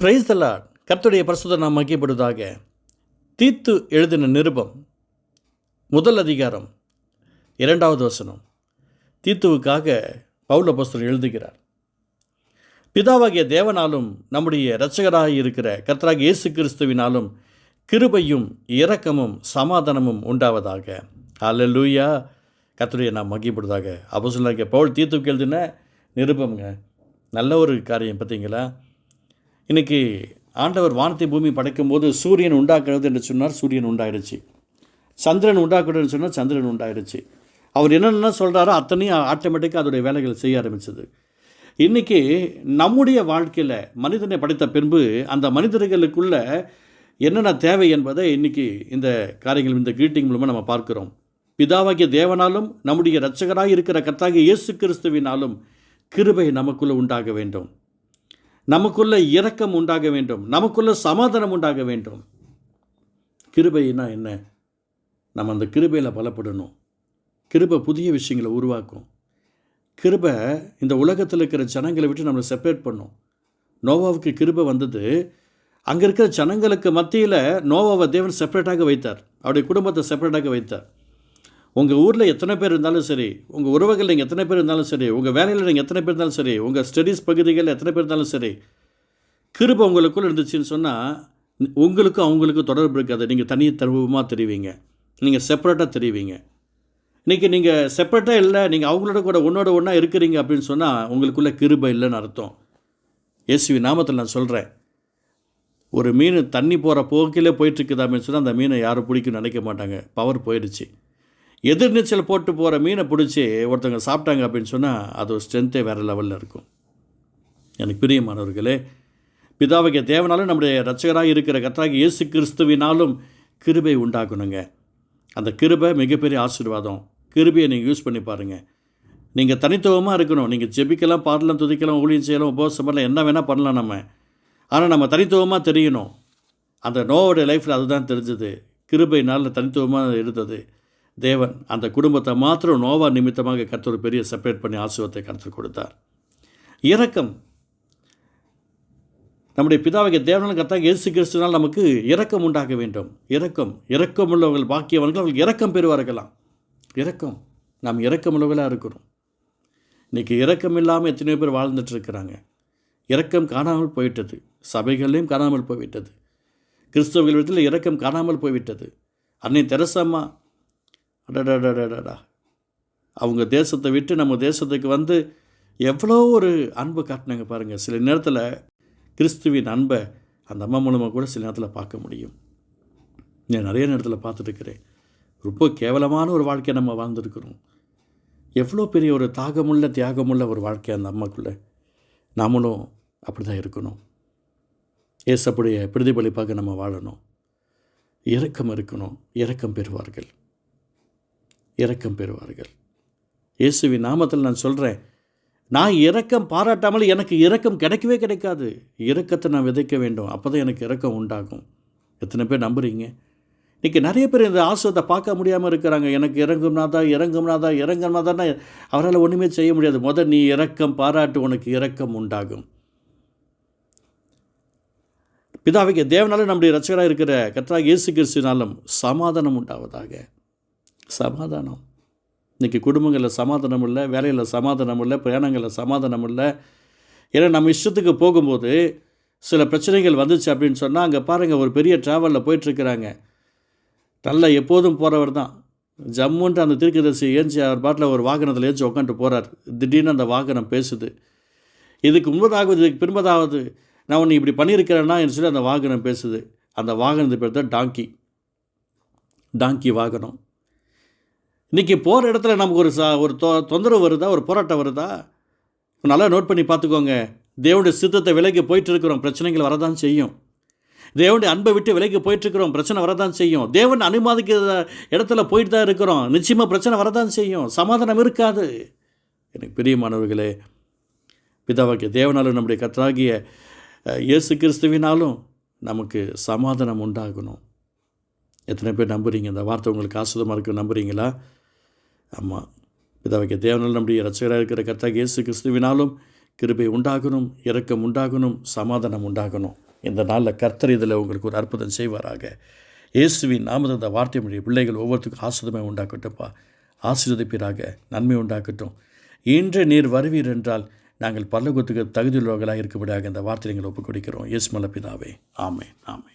Price தலாட் கர்த்தருடைய பரிசுத்த நாம் மகிப்படுவதாக தீத்து எழுதின நிருபம் முதல் அதிகாரம் இரண்டாவது வசனம். தீத்துவுக்காக பவுல அப்போஸ்தலன் எழுதுகிறார். பிதாவாகிய தேவனாலும் நம்முடைய இரட்சகராக இருக்கிற கர்த்தராக இயேசு கிறிஸ்துவினாலும் கிருபையும் இரக்கமும் சமாதானமும் உண்டாவதாக. அல்லேலூயா கர்த்தருடைய நாம் மகிப்படுவதாக அப்போ சொல்லாங்க பவுல் தீத்துவுக்கு எழுதின நிருபம்ங்க நல்ல ஒரு காரியம் பார்த்தீங்களா? இன்றைக்கி ஆண்டவர் வானத்தை பூமி படைக்கும்போது சூரியன் உண்டாக்குறது என்று சொன்னார் சூரியன் உண்டாயிடுச்சு. சந்திரன் உண்டாக்குறதுன்னு சொன்னால் சந்திரன் உண்டாயிடுச்சு. அவர் என்னென்ன சொல்கிறாரோ அத்தனையும் ஆட்டோமேட்டிக்காக அதோடைய வேலைகள் செய்ய ஆரம்பிச்சது. இன்றைக்கி நம்முடைய வாழ்க்கையில் மனிதனை படைத்த பின்பு அந்த மனிதர்களுக்குள்ள என்னென்ன தேவை என்பதை இன்றைக்கி இந்த காரியங்கள் இந்த கிரீட்டிங் மூலமாக நம்ம பார்க்குறோம். பிதாவாகிய தேவனாலும் நம்முடைய இரட்சகராக இருக்கிற கர்த்தாகிய இயேசு கிறிஸ்துவினாலும் கிருபை நமக்குள்ளே உண்டாக வேண்டும். நமக்குள்ள இரக்கம் உண்டாக வேண்டும். நமக்குள்ள சமாதானம் உண்டாக வேண்டும். கிருபைனா என்ன? நம்ம அந்த கிருபையில் பலப்படணும். கிருபை புதிய விஷயங்களை உருவாக்கும். கிருபை இந்த உலகத்தில் இருக்கிற ஜனங்களை விட்டு நம்மளை செப்பரேட் பண்ணும். நோவாவுக்கு கிருபை வந்தது. அங்கே இருக்கிற ஜனங்களுக்கு மத்தியில் நோவாவை தேவன் செப்பரேட்டாக வைத்தார். அவருடைய குடும்பத்தை செப்பரேட்டாக வைத்தார். உங்கள் ஊரில் எத்தனை பேர் இருந்தாலும் சரி உங்கள் உறவுகள் நீங்கள் எத்தனை பேர் இருந்தாலும் சரி உங்கள் வேலையில் நீங்கள் எத்தனை பேர் இருந்தாலும் சரி உங்கள் ஸ்டடீஸ் பகுதிகளில் எத்தனை பேர் இருந்தாலும் சரி கிருபை உங்களுக்குள்ளே இருந்துச்சுன்னு சொன்னால் உங்களுக்கும் அவங்களுக்கும் தொடர்பு இருக்காது. நீங்கள் தனி தருவமாக தெரிவிங்க. நீங்கள் செப்பரேட்டாக தெரிவிங்க. இன்றைக்கி நீங்கள் செப்பரேட்டாக இல்லை நீங்கள் அவங்களோட கூட ஒன்றோட ஒன்றா இருக்கிறீங்க அப்படின்னு சொன்னால் உங்களுக்குள்ளே கிருபை இல்லைன்னு அர்த்தம். இயேசுவி நாமத்தில் நான் சொல்கிறேன் ஒரு மீன் தண்ணி போகிற போக்கிலே போயிட்டுருக்குது அப்படின்னு சொன்னால் அந்த மீனை யாரும் பிடிக்கும்னு நினைக்க மாட்டாங்க. பவர் போயிடுச்சு. எதிர்நீச்சல் போட்டு போகிற மீனை பிடிச்சி ஒருத்தவங்க சாப்பிட்டாங்க அப்படின்னு சொன்னால் அது ஒரு ஸ்ட்ரென்த்தே வேறு லெவலில் இருக்கும். எனக்கு பிரியமானவர்களே பிதாவுக்கு தேவனாலும் நம்முடைய ரட்சகராக இருக்கிற கர்த்தராகி இயேசு கிறிஸ்துவினாலும் கிருபை உண்டாக்கணுங்க அந்த கிருபை மிகப்பெரிய ஆசீர்வாதம். கிருபையை நீங்கள் யூஸ் பண்ணி பாருங்கள் நீங்கள் தனித்துவமாக இருக்கணும். நீங்கள் ஜெபிக்கலாம் பாடலாம் துதிக்கலாம் ஊழியம் செய்யலாம் உபவாசம் பண்ணலாம் என்ன வேணால் பண்ணலாம் நம்ம. ஆனால் நம்ம தனித்துவமாக தெரியணும். அந்த நோவோடைய லைஃப்பில் அதுதான் தெரிஞ்சது. கிருபை நாளில் தனித்துவமாக இருந்தது. தேவன் அந்த குடும்பத்தை மாத்திரம் நோவா நிமித்தமாக கர்த்தர் ஒரு பெரிய செப்பரேட் பண்ணி ஆசிர்வத்தை கருத்து கொடுத்தார். இரக்கம். நம்முடைய பிதாவை தேவனால் கர்த்தாக இயேசு கிறிஸ்துனால் நமக்கு இரக்கம் உண்டாக வேண்டும். இரக்கம். இரக்கம் உள்ளவர்கள் பாக்கியவர்கள் அவர்கள் இரக்கம் பெறுவார்களாம் இரக்கம். நாம் இரக்கம் உள்ளவர்களாக இருக்கிறோம். இன்றைக்கி இரக்கம் இல்லாமல் எத்தனையோ பேர் வாழ்ந்துட்டுருக்கிறாங்க இரக்கம் காணாமல் போயிட்டது சபைகளையும் காணாமல் போய்விட்டது. கிறிஸ்தவர்களிடத்தில் இரக்கம் காணாமல் போய்விட்டது. அன்னை தெரசம்மா அடடடடடா அவங்க தேசத்தை விட்டு நம்ம தேசத்துக்கு வந்து எவ்வளோ ஒரு அன்பு காட்டினாங்க பாருங்கள் சில நேரத்தில் கிறிஸ்துவின் அன்பை அந்த அம்மா மூலமாக கூட சில நேரத்தில் பார்க்க முடியும் நான் நிறைய நேரத்தில் பார்த்துட்டுருக்கிறேன் ரொம்ப கேவலமான ஒரு வாழ்க்கையை நம்ம வாழ்ந்துருக்கிறோம் எவ்வளோ பெரிய ஒரு தாகமுள்ள தியாகமுள்ள ஒரு வாழ்க்கை அந்த அம்மாக்குள்ளே நாமளும் அப்படி தான் இருக்கணும் ஏசப்படைய பிரதிபலிப்பாக நம்ம வாழணும் இறக்கம் இருக்கணும் இறக்கம் பெறுவார்கள் இரக்கம் பெறுவார்கள். இயேசுவின் நாமத்தில் நான் சொல்கிறேன் நான் இரக்கம் பாராட்டாமல் எனக்கு இரக்கம் கிடைக்கவே கிடைக்காது. இரக்கத்தை நான் விதைக்க வேண்டும். அப்போ தான் எனக்கு இரக்கம் உண்டாகும். எத்தனை பேர் நம்புகிறீங்க இன்றைக்கி நிறைய பேர் இந்த ஆசிரத்தை பார்க்க முடியாமல் இருக்கிறாங்க. எனக்கு இறங்கும்னாதா இறங்கும்னாதா இறங்கும்னாதான்னா அவரால் ஒன்றுமே செய்ய முடியாது. முதல் நீ இரக்கம் பாராட்டு உனக்கு இரக்கம் உண்டாகும். பிதாவைக்கு தேவனாலும் நம்முடைய ரச்சகராக இருக்கிற கற்றாக இயேசு கிறிஸ்துனாலும் சமாதானம் உண்டாவதாக. சமாதானம். இன்றைக்கி குடும்பங்களில் சமாதானம் இல்லை வேலையில் சமாதானம் இல்லை பிரயாணங்களில் சமாதானம் இல்லை. ஏன்னா நம்ம இஷ்டத்துக்கு போகும்போது சில பிரச்சனைகள் வந்துச்சு அப்படின்னு சொன்னால் அங்கே பாருங்கள் ஒரு பெரிய ட்ராவலில் போயிட்டுருக்கிறாங்க. நல்லா எப்போதும் போகிறவர் தான். ஜம்முன்ட்டு அந்த தீர்க்கதரிசி ஏஞ்சி அவர் பாட்டில் ஒரு வாகனத்தில் ஏஞ்சி உட்காந்துட்டு போகிறார் திடீர்னு அந்த வாகனம் பேசுது. இதுக்கு முன்பதாவது இதுக்கு பின்பதாவது நான் உன்னை இப்படி பண்ணியிருக்கிறேன்னா சொல்லி அந்த வாகனம் பேசுது. அந்த வாகனத்து பேர் தான் டாங்கி. டாங்கி வாகனம். இன்றைக்கி போகிற இடத்துல நமக்கு ஒரு சா ஒரு தொ தொந்தரவு வருதா? ஒரு போராட்டம் வருதா? நல்லா நோட் பண்ணி பார்த்துக்கோங்க. தேவனுடைய சித்தத்தை விலைக்கு போயிட்டு இருக்கிறோம் பிரச்சனைகள் வரதான் செய்யும். தேவனுடைய அன்பை விட்டு விலைக்கு போயிட்டுருக்கிறோம். பிரச்சனை வரதான் செய்யும். தேவன் அனுமதிக்கிற இடத்துல போயிட்டு தான் இருக்கிறோம். நிச்சயமாக பிரச்சனை வரதான் செய்யும். சமாதானம் இருக்காது. எனக்கு பிரியமானவர்களே பிதாவாக்கிய தேவனாலும் நம்முடைய கத்தராகிய இயேசு கிறிஸ்துவினாலும் நமக்கு சமாதானம் உண்டாகணும். எத்தனை பேர் நம்புறீங்க? இந்த வார்த்தை உங்களுக்கு ஆசுதமாக இருக்கும். நம்புறீங்களா? ஆமாம் பிதாவைக்கு தேவனால் நம்முடைய இரட்சகராக இருக்கிற கர்த்தா இயேசு கிறிஸ்துவினாலும் கிருபை உண்டாகணும் இரக்கம் உண்டாகணும் சமாதானம் உண்டாகணும். இந்த நாளில் கர்த்தர் இதில் உங்களுக்கு ஒரு அற்புதம் செய்வாராக. இயேசுவின் நாமத அந்த வார்த்தை மொழி பிள்ளைகள் ஒவ்வொருத்துக்கும் ஆசிரதமே உண்டாக்கட்டும்ப்பா ஆசீர்வதிப்பீராக நன்மை உண்டாக்கட்டும் இன்று நீர் வருவீர் என்றால் நாங்கள் பல்லகுத்துக்கு தகுதியுள்ளவர்களாக இருக்கும்படியாக இந்த வார்த்தை நீங்கள் ஒப்புக் கொடுக்கிறோம் இயேசு மலப்பிதாவே ஆமே ஆமே